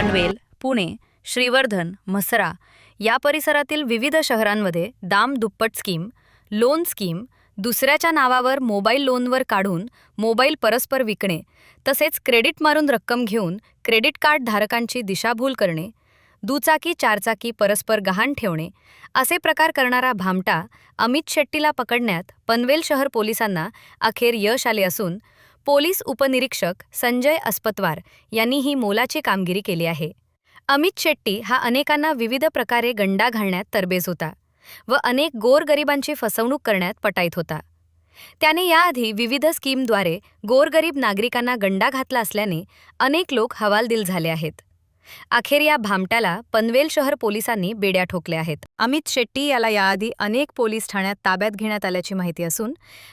पनवेल पुणे श्रीवर्धन म्हसरा या परिसरातील विविध शहरांमध्ये दाम दुप्पट स्कीम लोन स्कीम दुसऱ्याच्या नावावर मोबाईल लोनवर काढून मोबाईल परस्पर विकणे तसेच क्रेडिट मारून रक्कम घेऊन क्रेडिट कार्ड धारकांची दिशाभूल करणे दुचाकी चारचाकी परस्पर गहाण ठेवणे असे प्रकार करणारा भामटा अमित शेट्टीला पकडण्यात पनवेल शहर पोलिसांना अखेर यश आले असून पोलीस उपनिरीक्षक संजय अस्पतवार यांनी ही मोलाची कामगिरी केली आहे. अमित शेट्टी हा अनेकांना विविध प्रकारे गंडा घालण्यात तरबेज होता व अनेक गोरगरिबांची फसवणूक करण्यात पटाईत होता. त्याने याआधी विविध स्कीमद्वारे गोरगरीब नागरिकांना गंडा घातला असल्याने अनेक लोक हवालदिल झाले आहेत. अखेर या भामट्याला पनवेल शहर पोलिसांनी बेड्या ठोकल्या आहेत. अमित शेट्टी याला याआधी अनेक पोलीस ठाण्यात ताब्यात घेण्यात आल्याची माहिती असून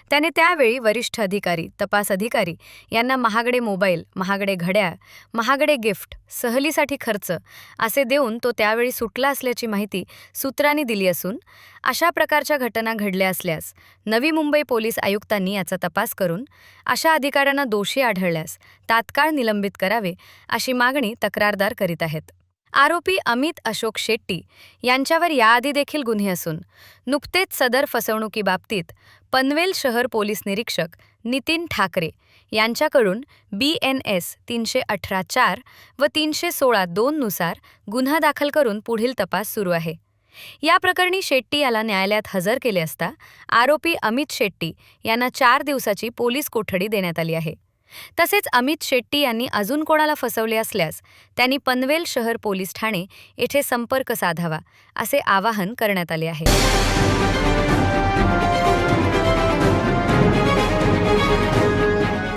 त्याने त्यावेळी वरिष्ठ अधिकारी तपास अधिकारी यांना महागडे मोबाईल महागडे घड्याळ महागडे गिफ्ट सहलीसाठी खर्च असे देऊन तो त्यावेळी सुटला असल्याची माहिती सूत्रांनी दिली असून अशा प्रकारच्या घटना घडल्या असल्यास नवी मुंबई पोलीस आयुक्तांनी याचा तपास करून अशा अधिकाऱ्यांना दोषी आढळल्यास तात्काळ निलंबित करावे अशी मागणी तक्रारदार करीत आहेत. आरोपी अमित अशोक शेट्टी यांच्यावर याआधी देखील गुन्हे असून नुकतेच सदर फसवणुकीबाबतीत पनवेल शहर पोलीस निरीक्षक नितीन ठाकरे यांच्याकडून बी एन एस तीनशे अठरा चार व तीनशे सोळा दोननुसार गुन्हा दाखल करून पुढील तपास सुरू आहे. या प्रकरणी शेट्टी याला न्यायालयात हजर केले असता आरोपी अमित शेट्टी यांना चार दिवसाची पोलीस कोठडी देण्यात आली आहे. तसेच अमित शेट्टी यांनी अजून कोणाला फसवले असल्यास त्यांनी पनवेल शहर पोलीस ठाणे येथे संपर्क साधावा असे आवाहन करण्यात आले आहे.